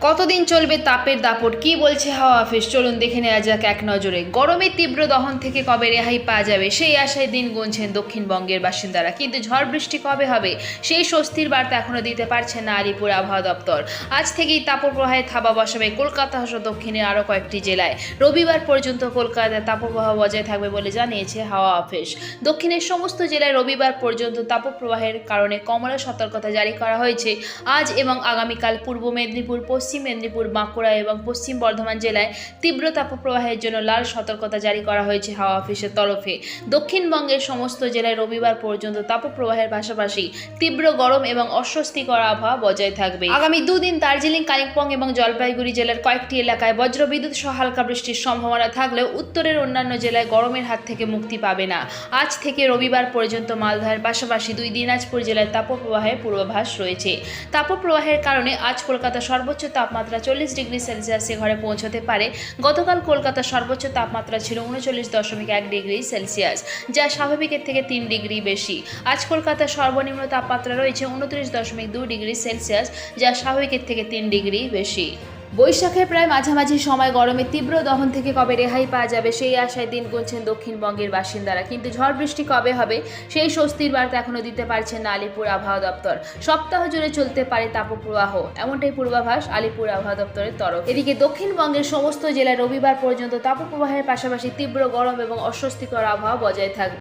কতদিন চলবে তাপের দাপট? কি বলছে হাওয়া অফিস? চলুন দেখে নেওয়া যাক এক নজরে। গরমের তীব্র দহন থেকে কবে রেহাই পাওয়া যাবে? সেই আশায় দিন গুনছেন দক্ষিণবঙ্গের বাসিন্দারা। কিন্তু ঝড় বৃষ্টি কবে হবে? সেই স্বস্তির বার্তা এখনও দিতে পারছে না আলিপুর আবহাওয়া দপ্তর। আজ থেকেই তাপপ্রবাহে থাবা বসাবে কলকাতা সহ দক্ষিণের আরও কয়েকটি জেলায়। রবিবার পর্যন্ত কলকাতায় তাপপ্রবাহ বজায় থাকবে বলে জানিয়েছে হাওয়া অফিস। দক্ষিণের সমস্ত জেলায় রবিবার পর্যন্ত তাপপ্রবাহের কারণে কমলা সতর্কতা জারি করা হয়েছে। আজ এবং আগামীকাল পূর্ব মেদিনীপুর পশ্চিম মেদিনীপুর, বাঁকুড়া এবং পশ্চিম বর্ধমান জেলায় তীব্র তাপপ্রবাহের জন্য লাল সতর্কতা জারি করা হয়েছে হাওয়া অফিসের তরফে। দক্ষিণবঙ্গের সমস্ত জেলায় রবিবার পর্যন্ত তাপপ্রবাহের পাশাপাশি তীব্র গরম এবং অস্বস্তিকর আবহাওয়া বজায় থাকবে। আগামী দুদিন দার্জিলিং, কালিম্পং এবং জলপাইগুড়ি জেলার কয়েকটি এলাকায় বজ্রবিদ্যুৎ সহ হালকা বৃষ্টির সম্ভাবনা থাকলেও উত্তরের অন্যান্য জেলায় গরমের হাত থেকে মুক্তি পাবে না। আজ থেকে রবিবার পর্যন্ত মালদহের পাশাপাশি দুই দিনাজপুর জেলায় তাপপ্রবাহের পূর্বাভাস রয়েছে। তাপপ্রবাহের কারণে আজ কলকাতা সর্বোচ্চ তাপমাত্রা চল্লিশ ডিগ্রি সেলসিয়াসে ঘরে পৌঁছতে পারে। গতকাল কলকাতার সর্বোচ্চ তাপমাত্রা ছিল উনচল্লিশ দশমিক এক ডিগ্রি সেলসিয়াস, যা স্বাভাবিকের থেকে তিন ডিগ্রি বেশি। আজ কলকাতার সর্বনিম্ন তাপমাত্রা রয়েছে উনত্রিশ দশমিক দুই ডিগ্রি সেলসিয়াস, যা স্বাভাবিকের থেকে তিন ডিগ্রি বেশি। বৈশাখের প্রায় মাঝামাঝি সময় গরমের তীব্র দহন থেকে কবে রেহাই পাওয়া যাবে সেই আশায় দিন গুনছেন দক্ষিণবঙ্গের বাসিন্দারা। কিন্তু ঝড় বৃষ্টি কবে হবে সেই স্বস্তির বার্তা এখনও দিতে পারছেন না আলিপুর আবহাওয়া দপ্তর। সপ্তাহ জুড়ে চলতে পারে তাপপ্রবাহ, এমনটাই পূর্বাভাস আলিপুর আবহাওয়া দপ্তরের তরফ। এদিকে দক্ষিণবঙ্গের সমস্ত জেলায় রবিবার পর্যন্ত তাপপ্রবাহের পাশাপাশি তীব্র গরম এবং অস্বস্তিকর আবহাওয়া বজায় থাকবে।